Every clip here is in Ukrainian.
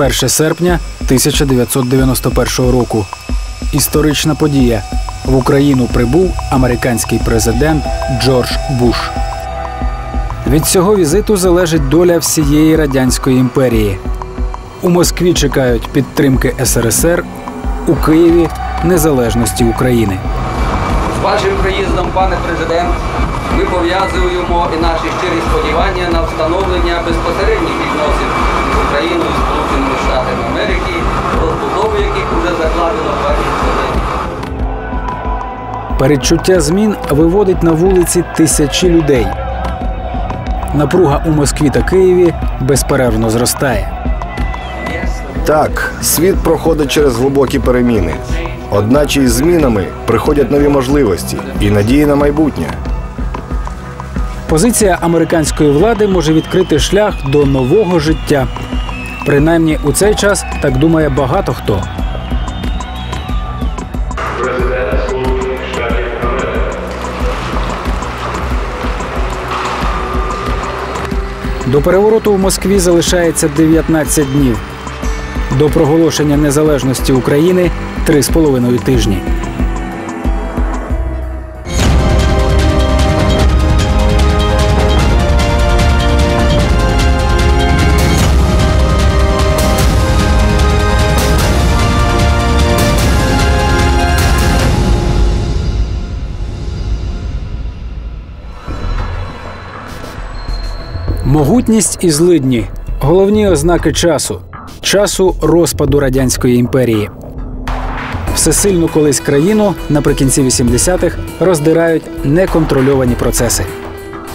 1 серпня 1991 року. Історична подія. В Україну прибув американський президент Джордж Буш. Від цього візиту залежить доля всієї радянської імперії. У Москві чекають підтримки СРСР, у Києві незалежності України. З вашим приїздом, пане президент, ми пов'язуємо і наші щирі сподівання на встановлення безпосередніх відносин з Україною і Сполученими Штатами Америки, розбудову яких уже закладено в вашій. Передчуття змін виводить на вулиці тисячі людей. Напруга у Москві та Києві безперервно зростає. Так, світ проходить через глибокі переміни. Одначе із змінами приходять нові можливості і надії на майбутнє. Позиція американської влади може відкрити шлях до нового життя. Принаймні у цей час так думає багато хто. До перевороту в Москві залишається 19 днів. До проголошення незалежності України 3,5 тижні. Могутність і злидні головні ознаки часу, часу розпаду радянської імперії. Всесильну колись країну наприкінці 80-х роздирають неконтрольовані процеси.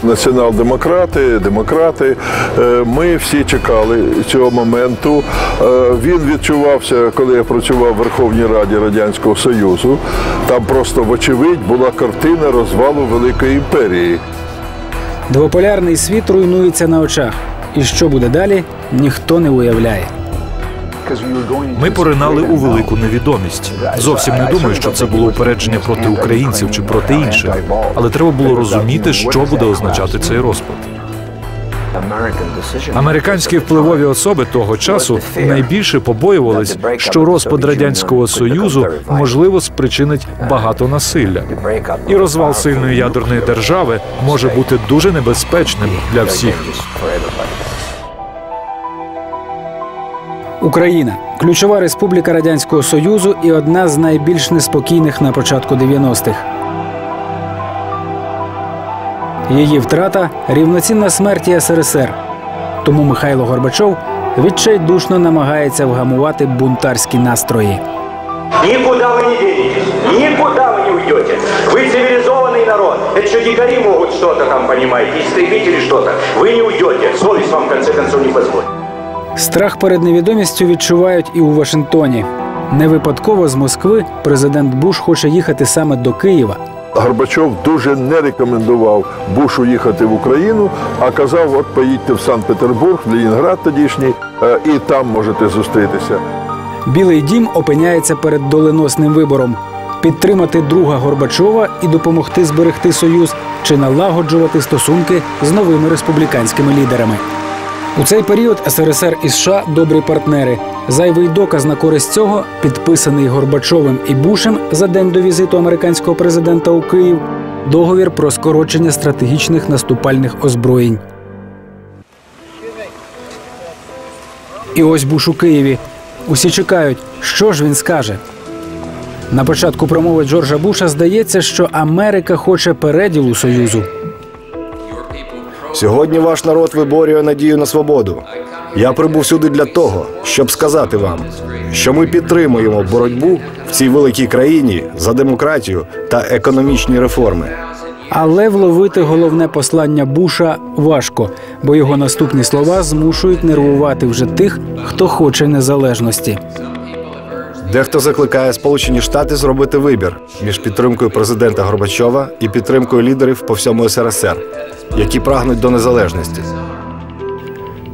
Націонал-демократи, демократи. е, Ми всі чекали цього моменту. Е, Він відчувався, коли я працював в Верховній Раді Радянського Союзу. Там просто, вочевидь, була картина розвалу Великої імперії. Двополярний світ руйнується на очах. І що буде далі, ніхто не уявляє. Ми поринали у велику невідомість. Зовсім не думаю, що це було упередження проти українців чи проти інших, але треба було розуміти, що буде означати цей розпад. Американські впливові особи того часу найбільше побоювались, що розпад радянського союзу можливо спричинить багато насилля. І розвал сильної ядерної держави може бути дуже небезпечним для всіх. Україна ключова республіка Радянського Союзу і одна з найбільш неспокійних на початку 90-х. Її втрата рівноцінна смерті СРСР. Тому Михайло Горбачов відчайдушно намагається вгамувати бунтарські настрої. Никуда вы не денетесь, никуда вы не уйдете. Вы цивилизованный народ. Это что, дикари могут что-то там, понимаете, истребители что-то. Вы не уйдете, совесть вам в конце концов не позволит. Страх перед невідомістю відчувають і у Вашингтоні. Не випадково з Москви президент Буш хоче їхати саме до Києва. Горбачов дуже не рекомендував Бушу їхати в Україну, а казав: от поїдьте в Санкт-Петербург, в Ленінград тодішній, е, і там можете зустрітися. Білий дім опиняється перед доленосним вибором: підтримати друга Горбачова і допомогти зберегти союз чи налагоджувати стосунки з новими республіканськими лідерами. У цей період СРСР і США добрі партнери. Зайвий доказ на користь цього, підписаний Горбачовим і Бушем за день до візиту американського президента у Київ, договір про скорочення стратегічних наступальних озброєнь. І ось Буш у Києві. Усі чекають, що ж він скаже. На початку промови Джорджа Буша здається, що Америка хоче переділу Союзу. Сьогодні ваш народ виборює надію на свободу. Я прибув сюди для того, щоб сказати вам, що ми підтримуємо боротьбу в цій великій країні за демократію та економічні реформи. Але вловити головне послання Буша важко, бо його наступні слова змушують нервувати вже тих, хто хоче незалежності. Дехто закликає Сполучені Штати зробити вибір між підтримкою президента Горбачова і підтримкою лідерів по всьому СРСР, які прагнуть до незалежності.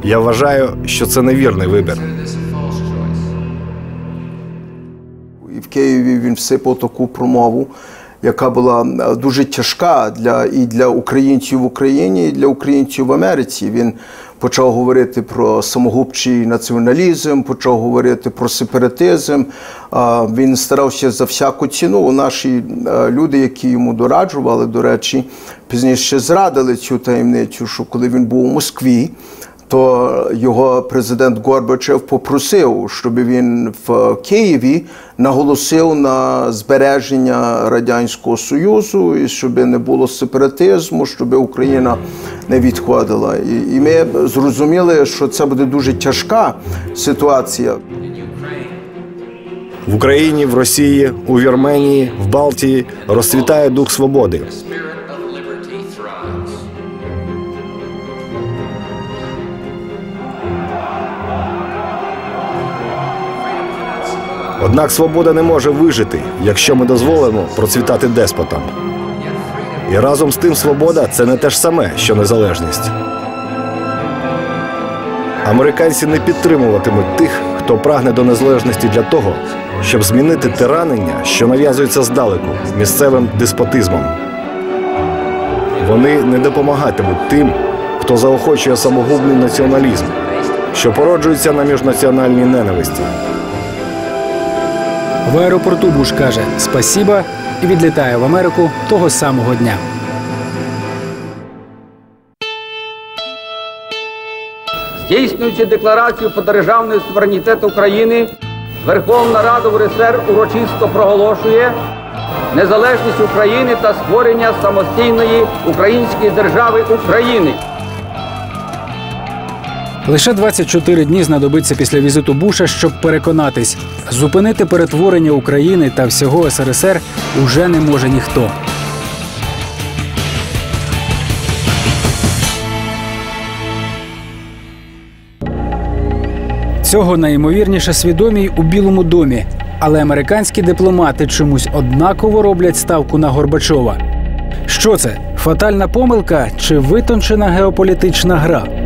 Я вважаю, що це невірний вибір. І в Києві він всипав таку промову. яка була е, дуже тяжка для і для українців в Україні, і для українців в Америці. Він почав говорити про самогубчий націоналізм, почав говорити про сепаратизм. Він старався за всяку ціну. Наші люди, які йому дораджували, до речі, пізніше зрадили цю таємницю, що коли він був у Москві, то його президент Горбачев попросив, щоб він в Києві наголосив на збереження Радянського Союзу і щоб не було сепаратизму, щоб Україна не відходила. І, і ми зрозуміли, що це буде дуже тяжка ситуація. В Україні, в Росії, у Вірменії, в Балтії розцвітає дух свободи. Однак свобода не може вижити, якщо ми дозволимо процвітати деспотам. І разом з тим свобода це не те ж саме, що незалежність. Американці не підтримуватимуть тих, хто прагне до незалежності для того, щоб змінити тиранення, що нав'язується здалеку місцевим деспотизмом. Вони не допомагатимуть тим, хто заохочує самогубний націоналізм, що породжується на міжнаціональній ненависті. В аеропорту Буш каже спасіба і відлітає в Америку того самого дня. Здійснюючи декларацію про державний суверенітет України, Верховна Рада УРСР урочисто проголошує незалежність України та створення самостійної української держави України. Лише 24 дні знадобиться після візиту Буша, щоб переконатись, зупинити перетворення України та всього СРСР уже не може ніхто. Цього найімовірніше свідомі у Білому домі, але американські дипломати чомусь однаково роблять ставку на Горбачова. Що це? Фатальна помилка чи витончена геополітична гра?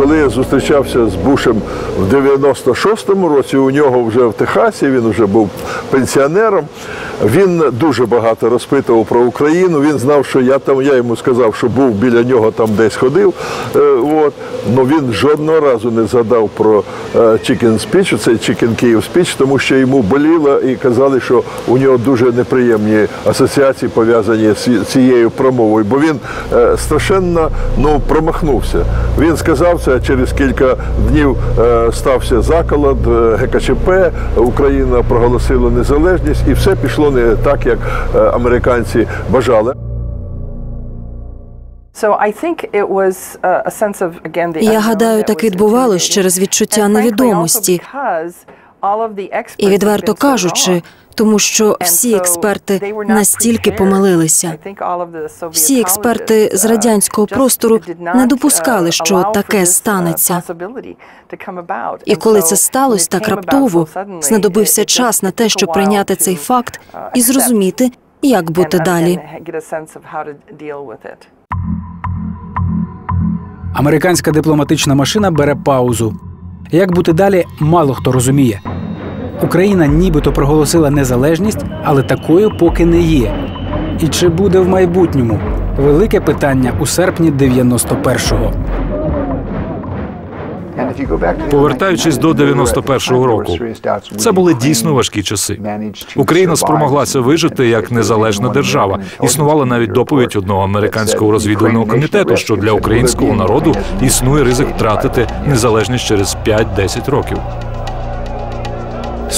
Коли я зустрічався з Бушем в 96-му році, у нього вже в Техасі, він вже був пенсіонером. Він дуже багато розпитував про Україну. Він знав, що я там, я йому сказав, що був біля нього там десь ходив. Е, от. Но він жодного разу не згадав про Chicken Speech, цей Chicken Київ Speech, тому що йому боліло і казали, що у нього дуже неприємні асоціації пов'язані з цією промовою, бо він е, страшенно ну, промахнувся. Він сказав це через кілька днів е, стався заколот, е, ГКЧП, Україна проголосила незалежність, і все пішло не так, як е, американці бажали. Я гадаю, так відбувалось через відчуття невідомості. І відверто кажучи, тому що всі експерти настільки помилилися. Всі експерти з радянського простору не допускали, що таке станеться. І коли це сталося так раптово, знадобився час на те, щоб прийняти цей факт і зрозуміти, як бути далі. Американська дипломатична машина бере паузу. Як бути далі, мало хто розуміє. Україна нібито проголосила незалежність, але такою поки не є. І чи буде в майбутньому? Велике питання у серпні 91-го. Повертаючись до 91-го року, це були дійсно важкі часи. Україна спромоглася вижити як незалежна держава. Існувала навіть доповідь одного американського розвідувального комітету, що для українського народу існує ризик втратити незалежність через 5-10 років.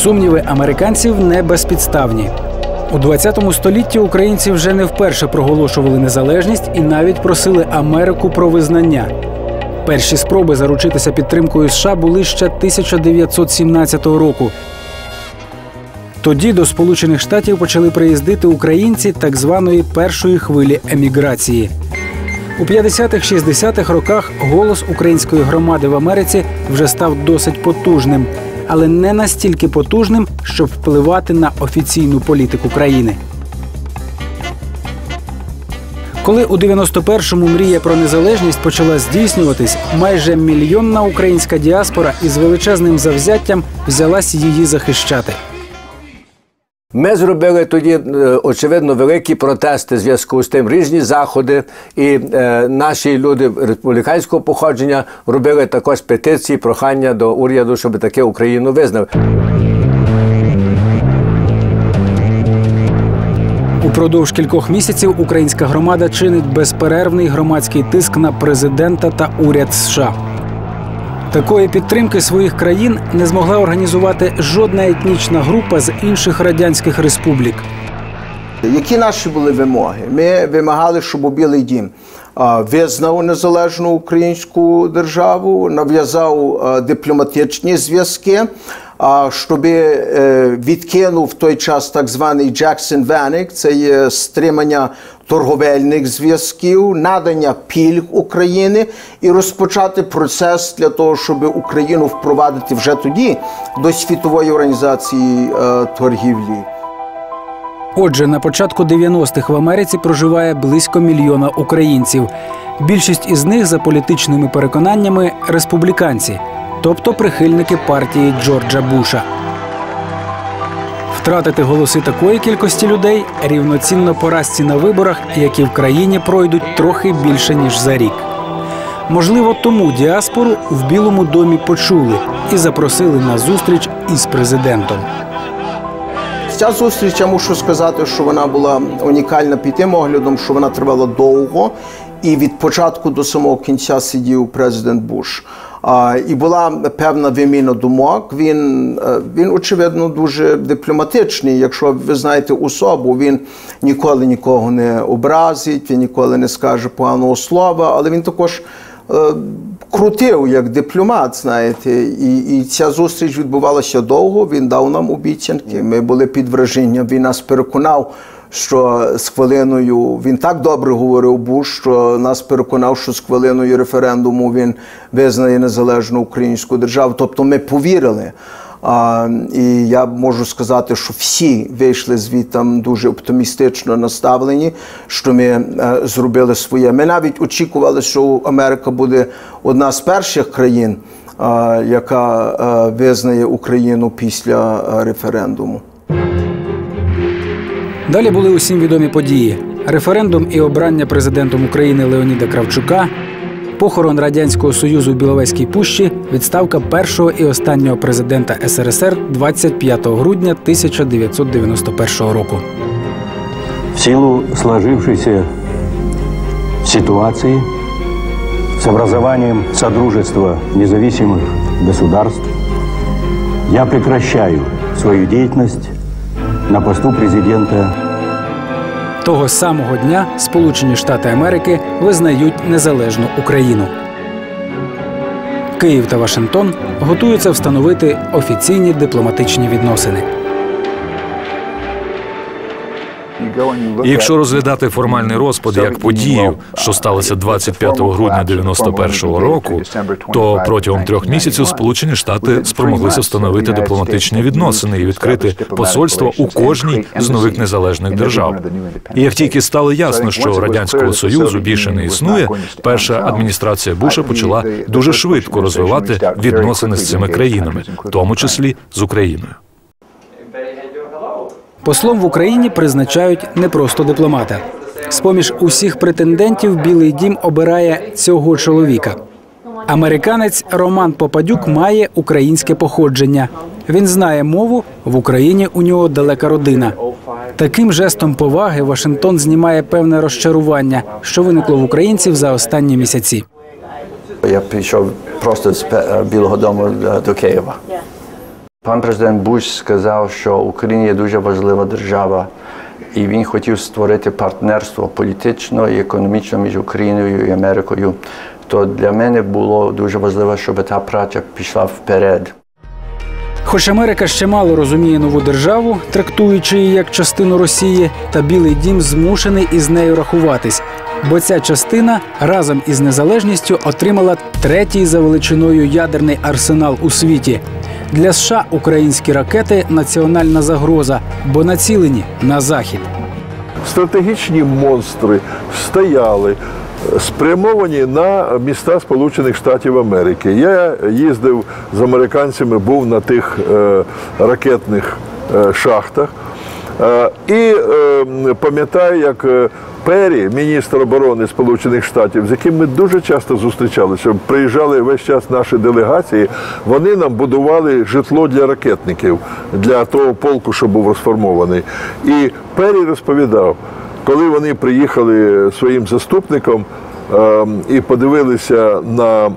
Сумніви американців не безпідставні. У 20 столітті українці вже не вперше проголошували незалежність і навіть просили Америку про визнання. Перші спроби заручитися підтримкою США були ще 1917 року. Тоді до Сполучених Штатів почали приїздити українці так званої першої хвилі еміграції. У 50-х-60-х роках голос української громади в Америці вже став досить потужним, але не настільки потужним, щоб впливати на офіційну політику країни. Коли у 91-му мрія про незалежність почала здійснюватись, майже мільйонна українська діаспора із величезним завзяттям взялась її захищати. Ми зробили тоді е, очевидно великі протести в зв'язку з тим різні заходи, і е, наші люди республіканського походження робили також петиції, прохання до уряду, щоб таке Україну визнав. Упродовж кількох місяців українська громада чинить безперервний громадський тиск на президента та уряд США. Такої підтримки своїх країн не змогла організувати жодна етнічна група з інших радянських республік. Які наші були вимоги? Ми вимагали, щоб Білий дім визнав незалежну українську державу, нав'язав дипломатичні зв'язки, щоб е, відкинув в той час так званий Джексон Веник, це є стримання торговельних зв'язків, надання пільг України і розпочати процес для того, щоб Україну впровадити вже тоді до світової організації е, торгівлі. Отже, на початку 90-х в Америці проживає близько мільйона українців. Більшість із них за політичними переконаннями республіканці, тобто прихильники партії Джорджа Буша. Втратити голоси такої кількості людей рівноцінно поразці на виборах, які в країні пройдуть трохи більше ніж за рік. Можливо, тому діаспору в Білому домі почули і запросили на зустріч із президентом. Ця зустріч, я мушу сказати, що вона була унікальна під тим оглядом, що вона тривала довго, і від початку до самого кінця сидів президент Буш. І була певна виміна думок. Він, е, він, очевидно, дуже дипломатичний. Якщо ви знаєте особу, він ніколи нікого не образить, він ніколи не скаже поганого слова, але він також. е, Крутив як дипломат, знаєте, і, і ця зустріч відбувалася довго. Він дав нам обіцянки. Ми були під враженням. Він нас переконав, що з хвилиною він так добре говорив Буш, що нас переконав, що з хвилиною референдуму він визнає незалежну українську державу. Тобто ми повірили. А, і я можу сказати, що всі вийшли звідти дуже оптимістично наставлені, що ми е, зробили своє. Ми навіть очікували, що Америка буде одна з перших країн, е, яка е, визнає Україну після е, референдуму. Далі були усім відомі події: референдум і обрання президентом України Леоніда Кравчука, похорон радянського союзу в Біловезькій пущі, відставка першого і останнього президента СРСР 25 грудня 1991 року. В силу сложившейся ситуации с образованием Содружества независимых государств я прекращаю свою деятельность на посту президента Того самого дня Сполучені Штати Америки визнають незалежну Україну. Київ та Вашингтон готуються встановити офіційні дипломатичні відносини. І Якщо розглядати формальний розпад як подію, що сталося 25 грудня 91-го року, то протягом трьох місяців Сполучені Штати спромоглися встановити дипломатичні відносини і відкрити посольство у кожній з нових незалежних держав. І як тільки стало ясно, що радянського союзу більше не існує, перша адміністрація Буша почала дуже швидко розвивати відносини з цими країнами, в тому числі з Україною. Послом в Україні призначають не просто дипломата. З-поміж усіх претендентів Білий дім обирає цього чоловіка. Американець Роман Попадюк має українське походження. Він знає мову в Україні. У нього далека родина. Таким жестом поваги Вашингтон знімає певне розчарування, що виникло в українців за останні місяці. Я прийшов просто з Білого Дому е, до Києва. Пан президент Буш сказав, що Україна є дуже важлива держава, і він хотів створити партнерство політично і економічно між Україною і Америкою. То для мене було дуже важливо, щоб та праця пішла вперед. Хоч Америка ще мало розуміє нову державу, трактуючи її як частину Росії, та Білий Дім змушений із нею рахуватись, бо ця частина разом із незалежністю отримала третій за величиною ядерний арсенал у світі. Для США українські ракети національна загроза, бо націлені на захід. стратегічні монстри стояли, е, спрямовані на міста Сполучених Штатів Америки. Я їздив з американцями, був на тих е, ракетних е, шахтах. Е, І е, пам'ятаю, як Перрі, міністр оборони Сполучених Штатів, з яким ми дуже часто зустрічалися, приїжджали весь час наші делегації, вони нам будували житло для ракетників, для того полку, що був розформований. І Пері розповідав, коли вони приїхали своїм заступником і подивилися на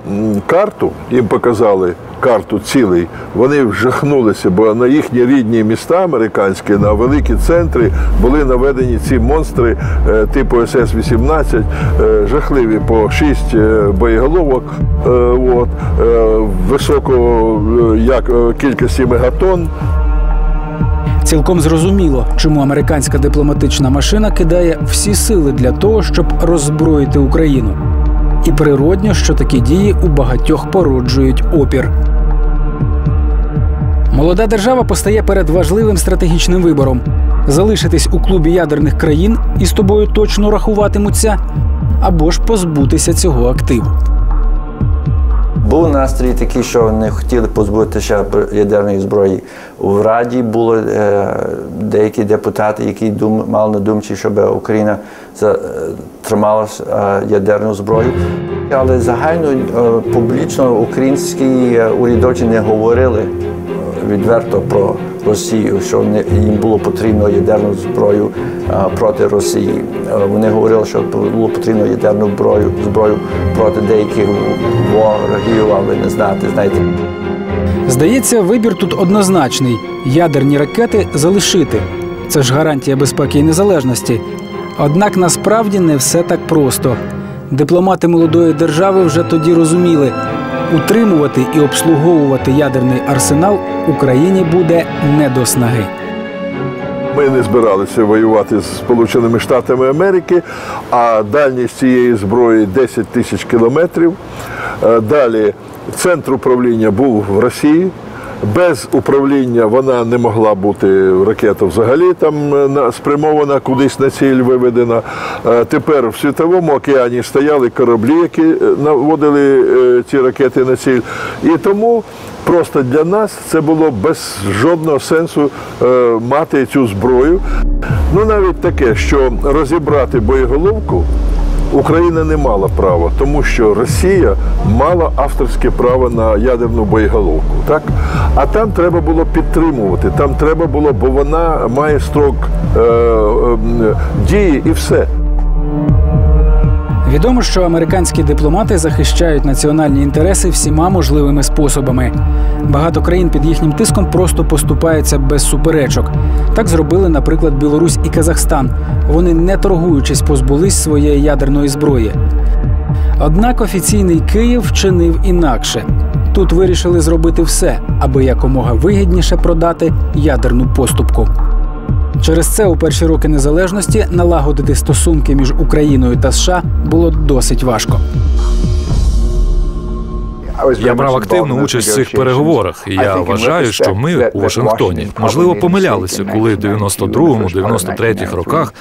карту, їм показали карту цілий, вони вжахнулися, бо на їхні рідні міста американські, на великі центри були наведені ці монстри е, типу СС-18, е, жахливі по 6 боєголовок, е, от, е, високого як, кількості мегатон. Цілком зрозуміло, чому американська дипломатична машина кидає всі сили для того, щоб роззброїти Україну. І природньо, що такі дії у багатьох породжують опір. Молода держава постає перед важливим стратегічним вибором: залишитись у клубі ядерних країн і з тобою точно рахуватимуться, або ж позбутися цього активу. Був настрій такий, що не хотіли позбутися ядерної зброї. В Раді були е, деякі депутати, які дум, мали на думці, щоб Україна е, тримала е, ядерну зброю. Але загально публічно українські урядовці не говорили відверто про Росію, що не, їм було потрібно ядерну зброю проти Росії. Вони говорили, що було потрібно ядерну зброю, зброю проти деяких ворогів, а ви не знаєте, знаєте. Здається, вибір тут однозначний: ядерні ракети залишити. Це ж гарантія безпеки і незалежності. Однак насправді не все так просто. Дипломати молодої держави вже тоді розуміли, утримувати і обслуговувати ядерний арсенал Україні буде не до снаги. Ми не збиралися воювати з Сполученими Штатами Америки, а дальність цієї зброї 10 тисяч кілометрів. Е, Далі центр управління був в Росії. Без управління вона не могла бути ракета взагалі там е, на- спрямована кудись на ціль виведена. Е, Тепер в світовому океані стояли кораблі, які е, наводили ці ракети на ціль. І тому просто для нас це було без жодного сенсу мати цю зброю. Ну навіть таке, що розібрати боєголовку. Україна не мала права, тому що Росія мала авторське право на ядерну боєголовку. Так? А там треба було підтримувати, там треба було, бо вона має строк е, е, дії і все. Відомо, що американські дипломати захищають національні інтереси всіма можливими способами. Багато країн під їхнім тиском просто поступаються без суперечок. Так зробили, наприклад, Білорусь і Казахстан. Вони, не торгуючись, позбулись своєї ядерної зброї. Однак офіційний Київ вчинив інакше. Тут вирішили зробити все, аби якомога вигідніше продати ядерну поступку. Через це у перші роки незалежності налагодити стосунки між Україною та США було досить важко. Я брав активну участь в цих переговорах, і я вважаю, що ми у Вашингтоні можливо помилялися, коли в 92-93 роках